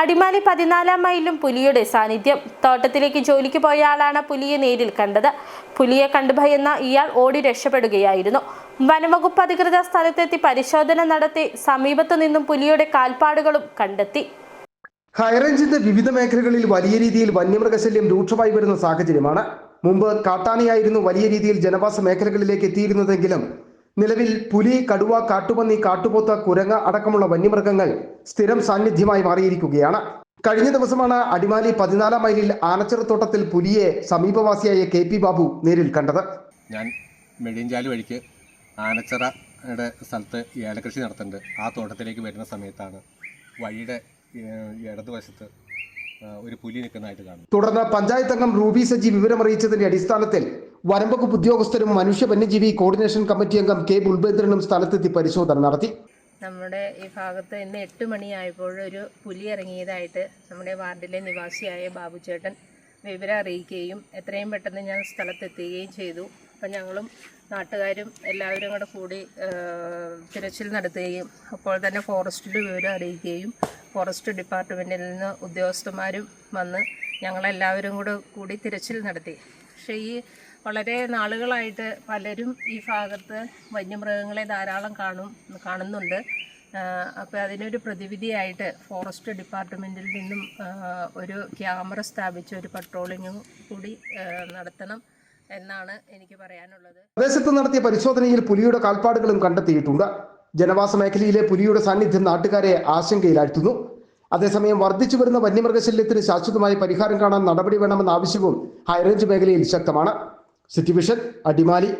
അടിമാലി പതിനാലാം മൈലിലും പുലിയുടെ സാന്നിധ്യം. തോട്ടത്തിലേക്ക് ജോലിക്ക് പോയ ആളാണ് പുലിയെ നേരിൽ കണ്ടത്. പുലിയെ കണ്ടു ഭയന്ന ഇയാൾ ഓടി രക്ഷപ്പെടുകയായിരുന്നു. വനംവകുപ്പ് അധികൃതർ സ്ഥലത്തെത്തി പരിശോധന നടത്തി സമീപത്തു നിന്നും പുലിയുടെ കാൽപ്പാടുകളും കണ്ടെത്തി. ഹൈറേഞ്ചിന്റെ വിവിധ മേഖലകളിൽ വലിയ രീതിയിൽ വന്യമൃഗശല്യം രൂക്ഷമായി വരുന്ന സാഹചര്യമാണ്. മുമ്പ് കാട്ടാനയായിരുന്നു വലിയ രീതിയിൽ ജനവാസ മേഖലകളിലേക്ക് എത്തിയിരുന്നതെങ്കിലും നിലവിൽ പുലി കടുവ കാട്ടുപന്നി കാട്ടുപോത്ത കുരങ്ങ അടക്കമുള്ള വന്യമൃഗങ്ങൾ സ്ഥിരം സാന്നിധ്യമായി മാറിയിരിക്കുകയാണ്. കഴിഞ്ഞ ദിവസമാണ് അടിമാലി പതിനാലാം മൈലിൽ ആനച്ചിറത്തോട്ടത്തിൽ പുലിയെ സമീപവാസിയായ കെ പി ബാബു നേരിൽ കണ്ടത്. ഞാൻ മെഴിയഞ്ചാൽ വഴിക്ക് ആനച്ചിറയുടെ സ്ഥലത്ത് ഏലകൃഷി നടത്തുന്നുണ്ട്. ആ തോട്ടത്തിലേക്ക് വരുന്ന സമയത്താണ് വഴിയുടെ ഇടതുവശത്ത് ഒരു പുലി നിൽക്കുന്നതായിട്ട് കാണുന്നത്. തുടർന്ന് പഞ്ചായത്ത് അംഗം റൂബി സജി വിവരമറിയിച്ചതിന്റെ അടിസ്ഥാനത്തിൽ വനംവകുപ്പ് ഉദ്യോഗസ്ഥരും മനുഷ്യ വന്യജീവി കോർഡിനേഷൻ കമ്മിറ്റി അംഗം കെ ബുൽബേന്ദ്രനും സ്ഥലത്തെത്തി പരിശോധന നടത്തി. നമ്മുടെ ഈ ഭാഗത്ത് ഇന്ന് എട്ട് മണിയായപ്പോൾ ഒരു പുലി ഇറങ്ങിയതായിട്ട് നമ്മുടെ വാർഡിലെ നിവാസിയായ ബാബുചേട്ടൻ വിവരം അറിയിക്കുകയും എത്രയും പെട്ടെന്ന് ഞാൻ സ്ഥലത്തെത്തുകയും ചെയ്തു. അപ്പം ഞങ്ങളും നാട്ടുകാരും എല്ലാവരും കൂടെ കൂടി തിരച്ചിൽ നടത്തുകയും അപ്പോൾ തന്നെ ഫോറസ്റ്റിൽ വിവരം അറിയിക്കുകയും ഫോറസ്റ്റ് ഡിപ്പാർട്ട്മെന്റിൽ നിന്ന് ഉദ്യോഗസ്ഥന്മാരും വന്ന് ഞങ്ങളെല്ലാവരും കൂടെ കൂടി തിരച്ചിൽ നടത്തി. പക്ഷേ ഈ വളരെ നാളുകളായിട്ട് പലരും ഈ ഭാഗത്ത് വന്യമൃഗങ്ങളെ ധാരാളം കാണും കാണുന്നുണ്ട്. അപ്പോൾ അതിനൊരു പ്രതിവിധിയായിട്ട് ഫോറസ്റ്റ് ഡിപ്പാർട്ട്മെന്റിൽ നിന്നും ഒരു ക്യാമറ സ്ഥാപിച്ച് ഒരു പട്രോളിങ്ങും കൂടി നടത്തണം എന്നാണ് എനിക്ക് പറയാനുള്ളത്. പ്രദേശത്ത് നടത്തിയ പരിശോധനയിൽ പുലിയുടെ കാൽപ്പാടുകളും കണ്ടെത്തിയിട്ടുണ്ട്. ജനവാസ മേഖലയിലെ പുലിയുടെ സാന്നിധ്യം നാട്ടുകാരെ ആശങ്കയിലാഴ്ത്തുന്നു. അതേസമയം വർദ്ധിച്ചു വരുന്ന വന്യമൃഗശല്യത്തിന് ശാശ്വതമായ പരിഹാരം കാണാൻ നടപടി വേണമെന്ന ആവശ്യവും ഹൈറേഞ്ച് മേഖലയിൽ ശക്തമാണ്. situation, Adimali